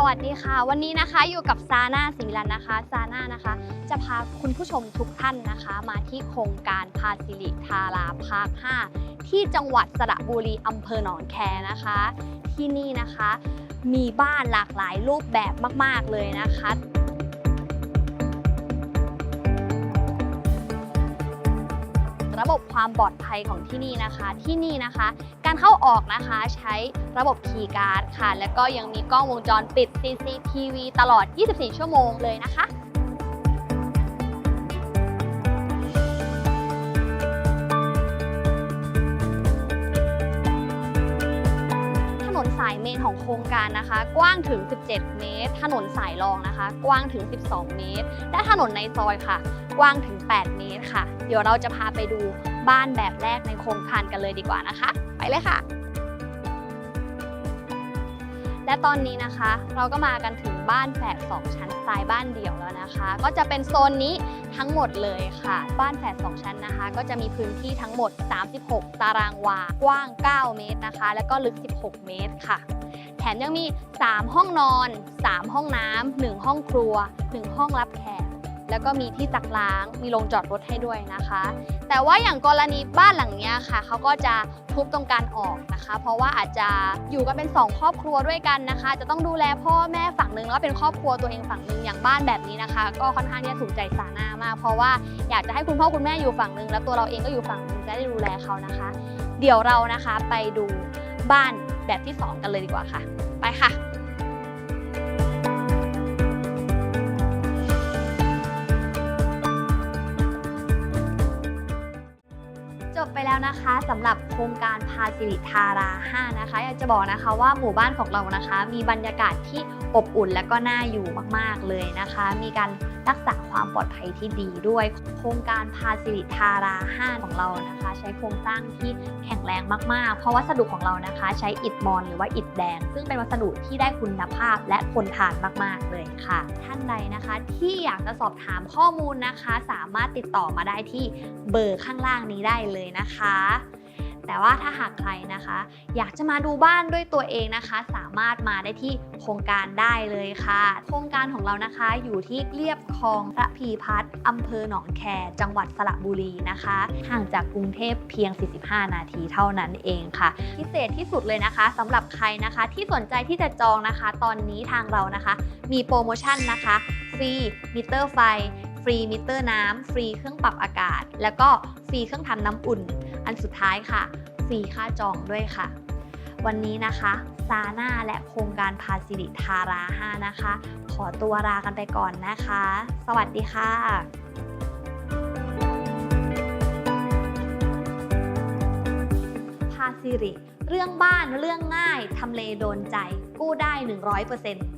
สวัสดีค่ะ วันนี้นะคะอยู่กับซาน่าสิงรันนะคะซาน่านะคะ จะพาคุณผู้ชมทุกท่านนะคะ มาที่โครงการพาสิริทาราพาค 5 ที่จังหวัดสระบุรีอำเภอหนองแคนะคะ ที่นี่นะคะ มีบ้านหลากหลายรูปแบบมาก ๆ เลยนะคะ ระบบความปลอดภัยของที่นี่นะคะ ที่นี่นะคะ การเข้าออกนะคะใช้ระบบคีย์การ์ดค่ะ แล้วก็ยังมีกล้องวงจรปิด CCTV ตลอด 24 ชั่วโมงเลยนะคะ นนสายเมนของโครงการนะคะ กว้างถึง 17 เมตร ถนนสายรองนะคะ กว้างถึง 12 เมตร และถนนในซอยค่ะ กว้างถึง 8 เมตรค่ะ เดี๋ยวเราจะพาไปดูบ้านแบบแรกในโครงการกันเลยดีกว่านะคะ ไปเลยค่ะ และตอนนี้นะคะ เราก็มากันถึงบ้านแฝด2ชั้นสไตล์บ้านเดี่ยวแล้วนะคะ ก็จะเป็นโซนนี้ทั้งหมดเลยค่ะ บ้านแฝด2ชั้นนะคะ ก็จะมีพื้นที่ทั้งหมด 36 ตารางวา กว้าง 9 เมตรนะคะ แล้วก็ลึก 16 เมตรค่ะ แถมยังมี 3 ห้องนอน 3 ห้องน้ำ1ห้องครัว 1 ห้องรับแขก แล้วก็มีที่จักล้าง มีโรงจอดรถให้ด้วยนะคะ แต่ว่าอย่างกรณีบ้านหลังนี้ค่ะ เขาก็จะทุบตรงกลารออกนะคะ เพราะว่าอาจจะอยู่กันเป็น 2 ครอบครัวด้วยกันนะคะ จะต้องดูแลพ่อแม่ฝั่งหนึ่งแล้วเป็นครอบครัวตัวเองฝั่งหนึ่งอย่างบ้านแบบนี้นะคะ ก็ค่อนข้างที่จะถูกใจสาหน้ามาก เพราะว่าอยากจะให้คุณพ่อคุณแม่อยู่ฝั่งหนึ่งแล้วตัวเราเองก็อยู่ฝั่งหนึ่งจะได้ดูแลเขานะคะ เดี๋ยวเรานะคะไปดูบ้านแบบที่สองกันเลยดีกว่าค่ะ ไปค่ะ แล้วนะคะสำหรับโครงการพาสิริทารา 5 นะคะ อยากจะบอกนะคะว่าหมู่บ้านของเรานะคะ มีบรรยากาศที่อบอุ่นและก็น่าอยู่มากๆเลยนะคะ มีการ รักษาความปลอดภัยที่ดีด้วย โครงการพาสิริทารา5ของเรานะคะ ใช้โครงสร้างที่แข็งแรงมากๆ เพราะวัสดุของเรานะคะ ใช้อิฐมอนหรือว่าอิฐแดง ซึ่งเป็นวัสดุที่ได้คุณภาพและทนทานมาก ๆ เลยค่ะ ท่านใดนะคะที่อยากจะสอบถามข้อมูลนะคะ สามารถติดต่อมาได้ที่เบอร์ข้างล่างนี้ได้เลยนะคะ แต่ว่าถ้าหากใครนะคะ อยากจะมาดูบ้านด้วยตัวเองนะคะ สามารถมาได้ที่โครงการได้เลยค่ะ โครงการของเรานะคะอยู่ที่เรียบคลองพระพีพัฒน์อำเภอหนองแค จังหวัดสระบุรีนะคะ ห่างจากกรุงเทพเพียง 45 นาทีเท่านั้นเองค่ะ พิเศษที่สุดเลยนะคะสำหรับใครนะคะที่สนใจที่จะจองนะคะ ตอนนี้ทางเรานะคะ มีโปรโมชั่นนะคะฟรีมิเตอร์ไฟ ฟรีมิเตอร์น้ำฟรีเครื่องปรับอากาศ แล้วก็ฟรีเครื่องทำน้ำอุ่น อันสุดท้ายค่ะ ฟรีค่าจองด้วยค่ะ วันนี้นะคะซาน่าและโครงการพาสิริทารา5นะคะ ขอตัวลากันไปก่อนนะคะ สวัสดีค่ะพาสิริเรื่องบ้านเรื่องง่าย ทำเลโดนใจ กู้ได้ 100%